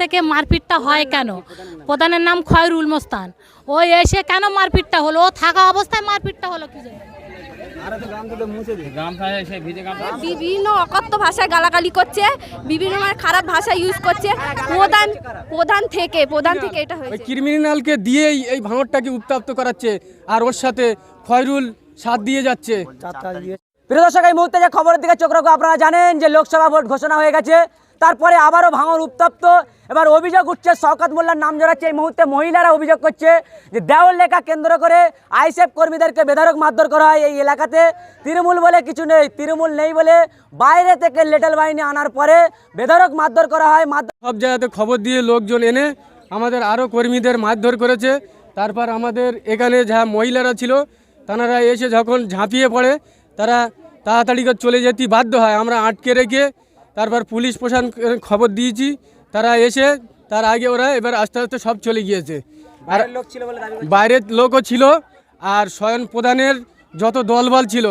থেকে মারপিটটা হয় কেন? প্রধানের নাম খয়রুল মোস্তান। ও এসে কেন মারপিটটা হলো? ও থাকা অবস্থায় মারপিটটা হলো কি জন্য? বিভিন্ন অকথ্য ভাষায় গালাগালি করছে বিভিন্ন খারাপ ভাষা ইউজ করছে। প্রধান প্রধান থেকে প্রধান থেকে এটা হয়েছে। ক্রিমিনালকে দিয়েই এই ভাঙরটাকে উত্তপ্ত করাচ্ছে আর ওর সাথে খয়রুল সাথ দিয়ে যাচ্ছে। প্রিয় দর্শক এই মুহূর্তে যে খবরের দিকে চোখ রাখব আপনারা জানেন যে লোকসভা ভোট ঘোষণা হয়ে গেছে। তারপরে আবারও ভাঙর উত্তপ্ত। এবার অভিযোগ উঠছে, শওকত মোল্লার নাম জড়াচ্ছে। এই মুহূর্তে মহিলারা অভিযোগ করছে যে দেওয়াল লেখা কেন্দ্র করে আইসেফ কর্মীদেরকে বেধরক মারধর করা হয় এই এলাকাতে। তৃণমূল বলে কিছু নেই, তৃণমূল নেই বলে বাইরে থেকে লেটেল বাহিনী আনার পরে বেধরক মারধর করা হয়। সব জায়গাতে খবর দিয়ে লোকজন এনে আমাদের আরও কর্মীদের মারধর করেছে। তারপর আমাদের এখানে যা মহিলারা ছিল তারা এসে যখন ঝাঁপিয়ে পড়ে, তারা তাড়াতাড়ি করে চলে যেতে বাধ্য হয়। আমরা আটকে রেখে তারপর পুলিশ প্রশাসন খবর দিয়েছি। তারা এসে তার আগে ওরা এবার আস্তে আস্তে সব চলে গিয়েছে। আর লোক ছিল বাইরের লোকও ছিল আর স্বয়ন প্রধানের যত দলবল ছিল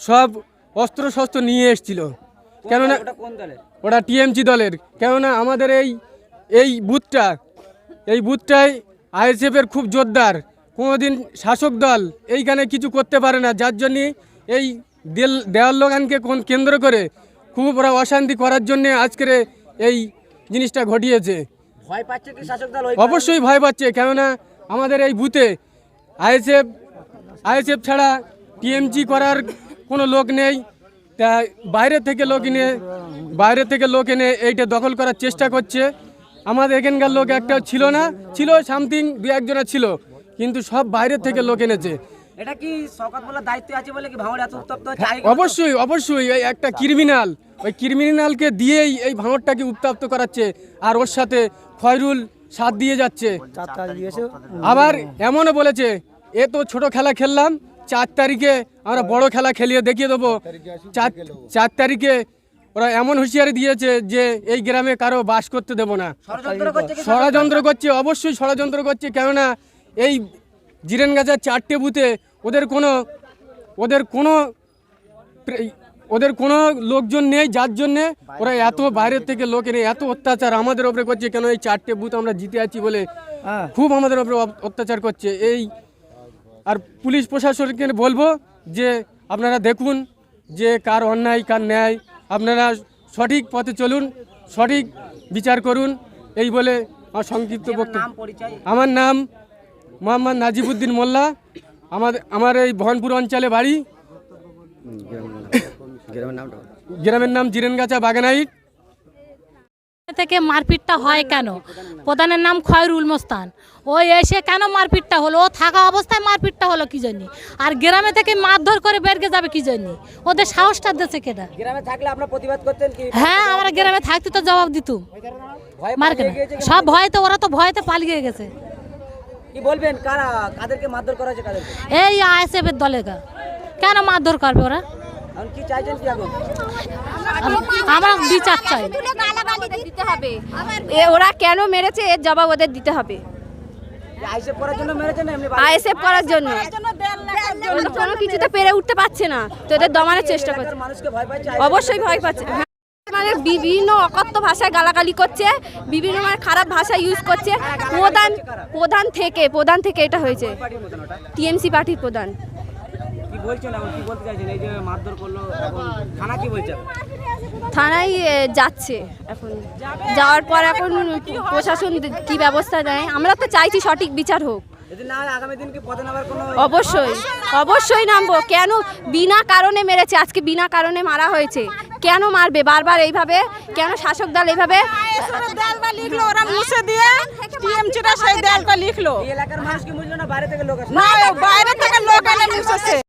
সব অস্ত্র শস্ত্র নিয়ে এসছিল। কেননা ওটা টিএমসি দলের। কেননা আমাদের এই এই বুথটা এই বুথটাই আইএসএফের খুব জোরদার। কোনোদিন শাসক দল এইখানে কিছু করতে পারে না। যার জন্যে এই দেল দেওয়াল লোকানকে কোন কেন্দ্র করে খুব ওরা অশান্তি করার জন্যে আজকের এই জিনিসটা ঘটিয়েছে। ভয় পাচ্ছে কি শাসক দল অবশ্যই ভয় পাচ্ছে কেননা আমাদের এই বুথে আইএসএফ আইএসএফ ছাড়া টিএমজি করার কোনো লোক নেই। তা বাইরে থেকে লোক এনে বাইরে থেকে লোক এনে এইটা দখল করার চেষ্টা করছে। আমাদের এখানকার লোক একটা ছিল না ছিল সামথিং দু একজনের ছিল কিন্তু সব বাইরে থেকে লোক এনেছে। এটা কি দায়িত্ব আছে বলে কি ভাঙড় এত উত্তপ্ত অবশ্যই অবশ্যই এই একটা ক্রিমিনাল। ওই ক্রিমিনালকে দিয়েই এই ভাঙরটাকে উত্তপ্ত করাচ্ছে আর ওর সাথে খয়রুল সাথ দিয়ে যাচ্ছে। আবার এমনও বলেছে এ তো ছোট খেলা খেললাম চার তারিখে আমরা বড় খেলা খেলিয়ে দেখিয়ে দেবো। চার চার তারিখে ওরা এমন হুঁশিয়ারি দিয়েছে যে এই গ্রামে কারও বাস করতে দেবো না। ষড়যন্ত্র করছে অবশ্যই ষড়যন্ত্র করছে কেননা এই জিরেন গাছার চারটে বুথে ওদের কোনো ওদের কোনো ওদের কোনো লোকজন নেই যার জন্যে ওরা এত বাইরের থেকে লোক এনে এত অত্যাচার আমাদের ওপরে করছে। কেন এই চারটে বুথ আমরা জিতে আছি বলে খুব আমাদের ওপরে অপ- অত্যাচার করছে। এই আর পুলিশ প্রশাসনকে বলব যে আপনারা দেখুন যে কার অন্যায় কার ন্যায়। আপনারা সঠিক পথে চলুন সঠিক বিচার করুন। এই বলে আমার সংক্ষিপ্ত বক্তব্য। আমার নাম মোহাম্মদ নাজিবুদ্দিন মোল্লা। আমার আমার এই ভনপুর অঞ্চলে বাড়ি। গ্রামের নাম জিরেনগাছা বাগানাইট। থেকে মারপিটটা হয় কেন? প্রধানের নাম খয়রুল মোস্তান। ও এসে কেন মারপিটটা হলো? ও থাকা অবস্থায় মারপিটটা হলো কি জন্য? আর গ্রামে থেকে মারধর করে বেরকে যাবে কি জন্য? ওদের সাহসটা দিচ্ছে কেটা গ্রামে থাকলে আপনারা প্রতিবাদ করতেন কি? হ্যাঁ আমরা গ্রামে থাকতে তো জবাব দিতুম। ভয় মার কেন? সব ভয়তে ওরা তো ভয়তে পালিয়ে গেছে। কি বলবেন? কারা? কাদেরকে মারধর করা হয়েছে কাদেরকে? এই আইএসএফের দলে গা। কেন মারধর করবে ওরা? কি চাইছেন কি এখন? আম- আমরা বিচার চাই। দিতে হবে ওরা কেন মেরেছে এর জবাব ওদের দিতে হবে। করার জন্য মেরেছেন না এমনি আইএসএফ করার জন্য। কোনো কিছুতে পেরে উঠতে পারছে না। তো এদের দমানোর চেষ্টা করছে। মানুষকে ভয় পাচ্ছে অবশ্যই ভয় পাচ্ছে। হ্যাঁ। মানে বিভিন্ন অকথ্য ভাষায় গালাগালি করছে বিভিন্ন মানে খারাপ ভাষা ইউজ করছে। প্রধান প্রধান থেকে প্রধান থেকে এটা হয়েছে। টিএমসি পার্টির প্রধান। কি বলছেন এখন? কি বলতে চাইছেন? এই যে মারধর করল এখন থানা কি বলছে? থানায় যাচ্ছে। এখন যাওয়ার পর এখন প্রশাসন কি ব্যবস্থা নেয়? আমরা তো চাইছি সঠিক বিচার হোক। অবশ্যই অবশ্যই নামবো। কেন? বিনা কারণে মেরেছে। আজকে বিনা কারণে মারা হয়েছে। কেন মারবে? বারবার এইভাবে? কেন শাসক দল এইভাবে দেয়ালটা লিখলো ওরা মুছে দিয়ে টিএমসিটা সেই দেয়ালটা লিখলো এই এলাকার মানুষ কি বুঝলো না বাইরে থেকে লোক আসে না বাইরে থেকে লোক এনে মুছেছে